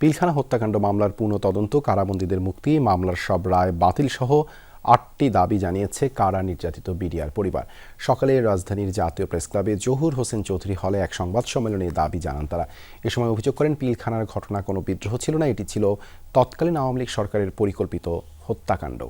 পিলখানা হত্যাকাণ্ড, মামলার পূর্ণ তদন্ত কারাবন্দীদের মুক্তি, মামলার সব রায় বাতিল সহ আটটি দাবি জানিয়েছে কারা নির্যাতিত বিডিআর পরিবার। সকালে রাজধানীর জাতীয় প্রেস ক্লাবে জহুর হোসেন চৌধুরী হলে এক সংবাদ সম্মেলনে দাবি জানান তারা। এ সময় অভিযোগ করেন, পিলখানার ঘটনা কোনো বিদ্রোহ ছিল না, এটি ছিল তৎকালীন আওয়ামী লীগ সরকারের পরিকল্পিত হত্যাকাণ্ড।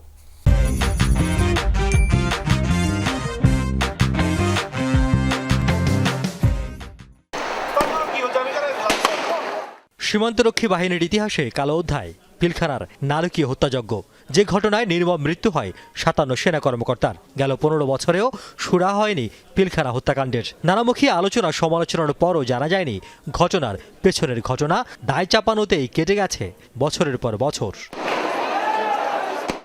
সীমান্তরক্ষী বাহিনীর ইতিহাসে কালো অধ্যায়, পিলখানার নারকীয় হত্যাযজ্ঞ, যে ঘটনায় নির্মম মৃত্যু হয় সাতান্ন সেনা কর্মকর্তার। গেল পনেরো বছরেও সুরা হয়নি পিলখানা হত্যাকাণ্ডের। নানামুখী আলোচনা সমালোচনার পরও জানা যায়নি ঘটনার পেছনের ঘটনা, দায় চাপানোতেই কেটে গেছে বছরের পর বছর।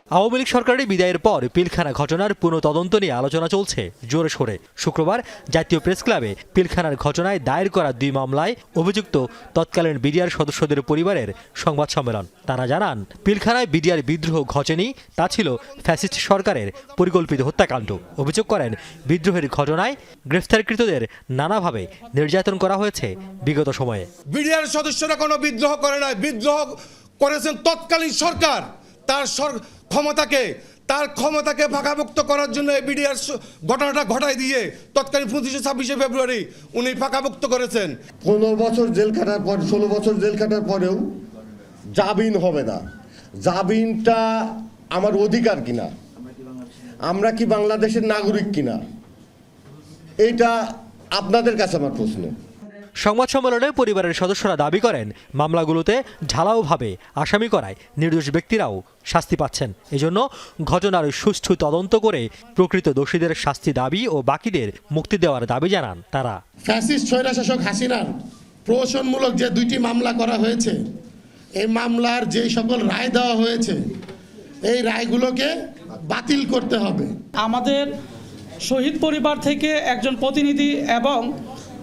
আওয়ামী লীগ সরকারের বিদায়ের পর পিলখানা ঘটনার পুনঃ তদন্ত নিয়ে আলোচনা চলছে জোরে সোরে। শুক্রবার জাতীয় প্রেস ক্লাবে পিলখানার ঘটনায় দায়ের করা দুই মামলায় অভিযুক্ত তৎকালীন বিডিআর সদস্যদের পরিবারের সংবাদ সম্মেলন। তারা জানান, পিলখানায় বিডিআর বিদ্রোহ ঘটেনি, তা ছিল ফ্যাসিস্ট সরকারের পরিকল্পিত হত্যাকাণ্ড। অভিযোগ করেন, বিদ্রোহের ঘটনায় গ্রেফতারকৃতদের নানাভাবে নির্যাতন করা হয়েছে বিগত সময়ে। বিডিআর সদস্যরা কোনো বিদ্রোহ করে নাই। বিদ্রোহ করেছেন তৎকালীন সরকার। তার ক্ষমতাকে, তার ক্ষমতাকে ফাঁকাভুক্ত করার জন্য বিডিআর ঘটনাটা ঘটাই দিয়ে তৎকালীন পঁচিশে ছাব্বিশে ফেব্রুয়ারি উনি ফাঁকাভুক্ত করেছেন। পনেরো বছর জেল খাটার পর, ষোলো বছর জেল খাটার পরেও জামিন হবে না। জামিনটা আমার অধিকার কিনা? আমরা কি বাংলাদেশের নাগরিক কিনা? এইটা আপনাদের কাছে আমার প্রশ্ন। সংবাদ সম্মেলনে পরিবারের সদস্যরা দাবি করেন মামলাগুলোতে ঢালাওভাবে আসামি করায় নির্দোষ ব্যক্তিরাও শাস্তি পাচ্ছেন। এজন্য ঘটনার সুষ্ঠু তদন্ত করে প্রকৃত দোষীদের শাস্তি দাবি ও বাকিদের মুক্তি দেওয়ার দাবি জানান তারা। ফ্যাসিস্ট স্বৈরাশাসক হাসিনার প্রহসনমূলক যে দুইটি মামলা করা হয়েছে এই মামলার যে সকল রায় দেওয়া হয়েছে এই রায়গুলোকে বাতিল করতে হবে। আমাদের শহীদ পরিবার থেকে একজন প্রতিনিধি এবং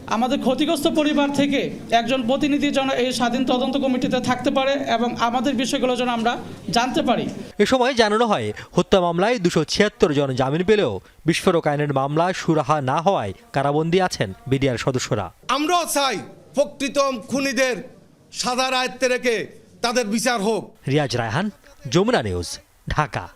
আমাদের ক্ষতিগ্রস্ত পরিবার থেকে একজন প্রতিনিধি যেন এই স্বাধীন তদন্ত কমিটিতে থাকতে পারে এবং আমাদের বিষয়গুলো যেন আমরা জানতে পারি। এ সময় জানানো হয় হত্যা মামলায় দুশো ছিয়াত্তর জন জামিন পেলেও বিস্ফোরক আইনের মামলা সুরাহা না হওয়ায় কারাবন্দী আছেন বিডিআর সদস্যরা। আমরাও চাই প্রকৃত খুনিদের সাদা আয়ত্তে রেখে তাদের বিচার হোক। রিয়াজ রায়হান যমুনা নিউজ ঢাকা।